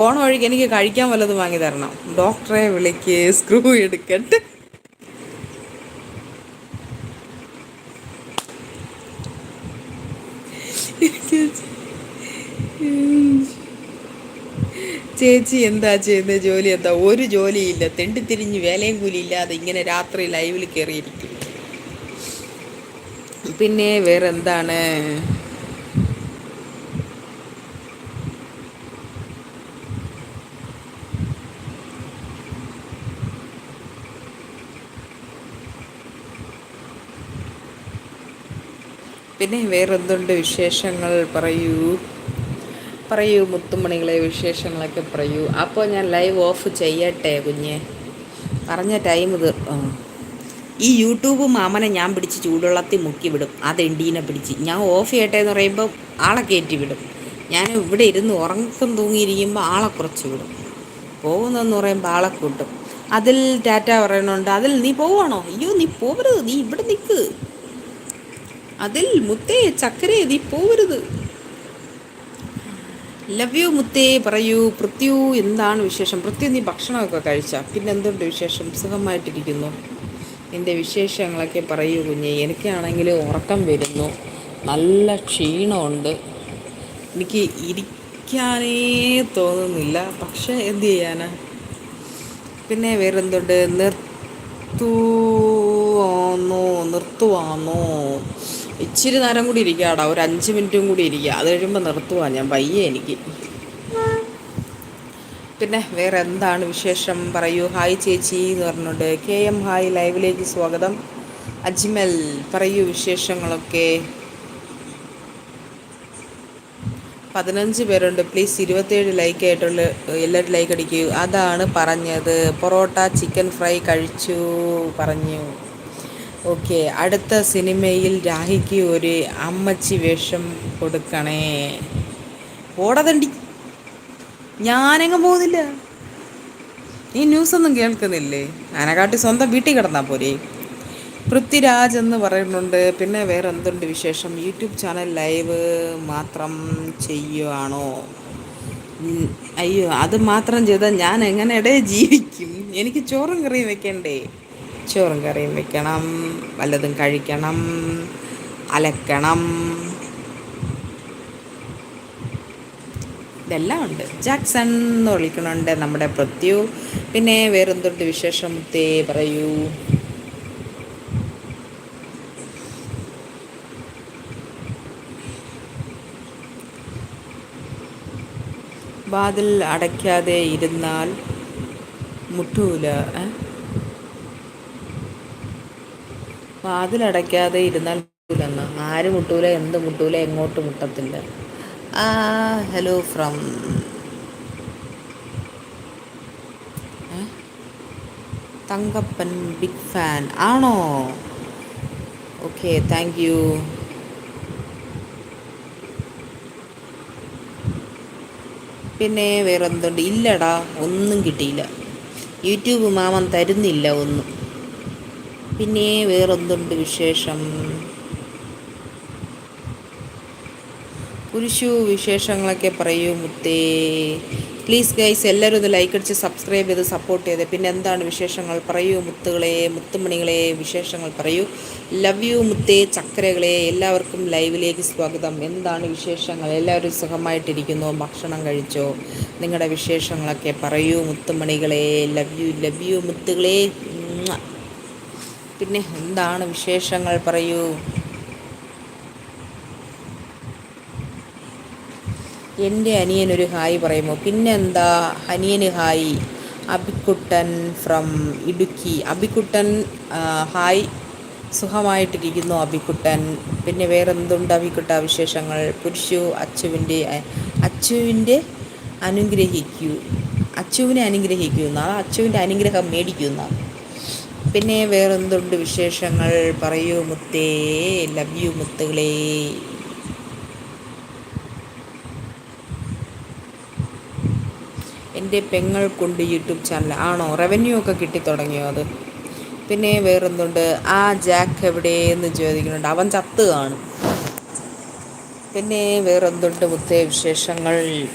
പോണ വഴിക്ക് എനിക്ക് കഴിക്കാൻ വല്ലതും വാങ്ങി തരണം. ഡോക്ടറെ വിളിക്ക് സ്ക്രൂ എടുക്കട്ട്. ചേച്ചി എന്താ ചെയ്യുന്നത് ജോലി എന്താ? ഒരു ജോലിയില്ല. തെണ്ടിത്തിരിഞ്ഞ് വേലയും കൂലിയില്ലാതെ ഇങ്ങനെ രാത്രി ലൈവിൽ കയറിയിരിക്കും പിന്നെ വേറെന്താണ്? പിന്നെ വേറെന്തുണ്ട് വിശേഷങ്ങൾ? പറയൂ. പറയൂ മുത്തുമണികളെ വിശേഷങ്ങളൊക്കെ പറയൂ. അപ്പോൾ ഞാൻ ലൈവ് ഓഫ് ചെയ്യട്ടെ കുഞ്ഞെ? പറഞ്ഞ ടൈം ഇത് ഈ യൂട്യൂബ് മാമനെ ഞാൻ പിടിച്ച് ചൂടുവെള്ളത്തിൽ മുക്കി വിടും. അത് എണ്ടീനെ പിടിച്ച്. ഞാൻ ഓഫ് ചെയ്യട്ടെ എന്ന് പറയുമ്പോൾ ആളെ കയറ്റി വിടും. ഞാൻ ഇവിടെ ഇരുന്ന് ഉറക്കം തൂങ്ങിയിരിക്കുമ്പോൾ ആളെ കുറച്ച് വിടും. പോകുന്നതെന്ന് പറയുമ്പോൾ ആളെ കൂട്ടും. അതിൽ ടാറ്റ പറയണുണ്ട്. അതിൽ നീ പോവാണോ അയ്യോ നീ പോവരുത്. നീ ഇവിടെ നിൽക്ക്. അതിൽ മുത്തേ ചക്കരേ നീ പോവരുത്. ലവ് യു മുത്തേ പറയൂ പൃഥ്വി എന്താണ് വിശേഷം? പൃഥ്വി നീ ഭക്ഷണമൊക്കെ കഴിച്ച? പിന്നെ എന്തുണ്ട് വിശേഷം? സുഖമായിട്ടിരിക്കുന്നു. എന്റെ വിശേഷങ്ങളൊക്കെ പറയൂ കുഞ്ഞെ. എനിക്കാണെങ്കിൽ ഉറക്കം വരുന്നു. നല്ല ക്ഷീണമുണ്ട്. എനിക്ക് ഇരിക്കാനേ തോന്നുന്നില്ല. പക്ഷേ എന്തു ചെയ്യാനാ? പിന്നെ വേറെന്തുണ്ട്? നിർത്തുവാന്നോ നിർത്തുവാന്നോ? ഇച്ചിരി നേരം കൂടി ഇരിക്കാടാ. ഒരു അഞ്ച് മിനിറ്റും കൂടി ഇരിക്കുക അത് കഴിയുമ്പോൾ നിർത്തുവാ ഞാൻ. പയ്യെ എനിക്ക്. പിന്നെ വേറെ എന്താണ് വിശേഷം? പറയൂ. ഹായ് ചേച്ചി എന്ന് പറഞ്ഞുകൊണ്ട് കെ എം ഹായ് ലൈവിലേക്ക് സ്വാഗതം. അജ്മൽ പറയൂ വിശേഷങ്ങളൊക്കെ. പതിനഞ്ച് പേരുണ്ട്. പ്ലീസ് ഇരുപത്തേഴ് ലൈക്ക് ആയിട്ടുള്ള എല്ലാവരും ലൈക്ക് അടിക്കൂ. അതാണ് പറഞ്ഞത്. പൊറോട്ട ചിക്കൻ ഫ്രൈ കഴിച്ചു. പറഞ്ഞു. ഓക്കെ അടുത്ത സിനിമയിൽ രാഹിക്ക് ഒരു അമ്മച്ചി വേഷം കൊടുക്കണേ. ഓടതണ്ടി. ഞാനങ്ങ് പോകുന്നില്ല. ഈ ന്യൂസൊന്നും കേൾക്കുന്നില്ലേ? അനക്കാട്ടി സ്വന്തം വീട്ടിൽ കിടന്നാൽ പോരെ? പൃഥ്വിരാജ് എന്ന് പറയുന്നുണ്ട്. പിന്നെ വേറെ എന്തുണ്ട് വിശേഷം? യൂട്യൂബ് ചാനൽ ലൈവ് മാത്രം ചെയ്യുവാണോ? അയ്യോ അത് മാത്രം ചെയ്താൽ ഞാൻ എങ്ങനെ ഇടയിൽ ജീവിക്കും? എനിക്ക് ചോറും കറിയും വെക്കണ്ടേ? ചോറും കറിയും വെക്കണം വല്ലതും കഴിക്കണം അലക്കണം. ഇതെല്ലാം ഉണ്ട്. ജാക്സൺ എന്ന് വിളിക്കണുണ്ട് നമ്മുടെ പ്രത്യു. പിന്നെ വേറെന്തുണ്ട് വിശേഷം? തേ പറയൂ. വാതിൽ അടയ്ക്കാതെ ഇരുന്നാൽ മുട്ടൂല വാതിലടയ്ക്കാതെ ഇരുന്നാൽ മുട്ടൂലെന്ന്? ആര് മുട്ടൂല? എന്ത് മുട്ടൂല? എങ്ങോട്ട് മുട്ടത്തില്ല. ആ hello from Thankappan big fan. ആണോ? Okay thank you. പിന്നെ വേറെ എന്തുണ്ട് ഇല്ലടാ ഒന്നും കിട്ടിയില്ല. യൂട്യൂബ് മാമൻ തരുന്നില്ല ഒന്നും. പിന്നെ വേറെന്തുണ്ട് വിശേഷം? കുരിശു വിശേഷങ്ങളൊക്കെ പറയൂ മുത്തേ. പ്ലീസ് ഗൈസ് എല്ലാവരും ഇത് ലൈക്ക് അടിച്ച് സബ്സ്ക്രൈബ് ചെയ്ത് സപ്പോർട്ട് ചെയ്ത്. പിന്നെ എന്താണ് വിശേഷങ്ങൾ? പറയൂ മുത്തുകളെ മുത്തുമണികളെ വിശേഷങ്ങൾ പറയൂ. ലവ് യു മുത്തേ ചക്കരകളെ എല്ലാവർക്കും ലൈവിലേക്ക് സ്വാഗതം. എന്താണ് വിശേഷങ്ങൾ? എല്ലാവരും സുഖമായിട്ടിരിക്കുന്നു? ഭക്ഷണം കഴിച്ചോ? നിങ്ങളുടെ വിശേഷങ്ങളൊക്കെ പറയൂ മുത്തുമണികളെ. ലവ് യു ലവ് യു മുത്തുകളെ പിന്നെ എന്താണ് വിശേഷങ്ങൾ പറയൂ? എന്റെ അനിയനൊരു ഹായ് പറയുമോ? പിന്നെന്താ? അനിയന് hi. Abikuttan from Idukki. Abikuttan hi. സുഖമായിട്ടിരിക്കുന്നു അബിക്കുട്ടൻ പിന്നെ വേറെ എന്തുണ്ട് അബിക്കുട്ട വിശേഷങ്ങൾ? പുരുഷു അച്ചുവിന്റെ അച്ചുവിന്റെ അനുഗ്രഹിക്കൂ. അച്ചുവിനെ അനുഗ്രഹിക്കൂ എന്നാണ് അച്ചുവിന്റെ അനുഗ്രഹം മേടിക്കൂ എന്നാണ് പിന്നെ വേറെന്തുണ്ട് വിശേഷങ്ങൾ? പറയൂ മുത്തേ. ലവ് യു മുത്തുകളേ. എന്റെ പെങ്ങൾ യൂട്യൂബ് ചാനൽ ആണോ? റവന്യൂ ഒക്കെ കിട്ടി തുടങ്ങിയോ അത്? പിന്നെ വേറെന്തുണ്ട്? ആ ജാക്ക് എവിടെയെന്ന് ചോദിക്കുന്നുണ്ട്. അവൻ ചത്ത് കാണും. പിന്നെ വേറെന്തുണ്ട് മുത്തേ വിശേഷങ്ങൾ?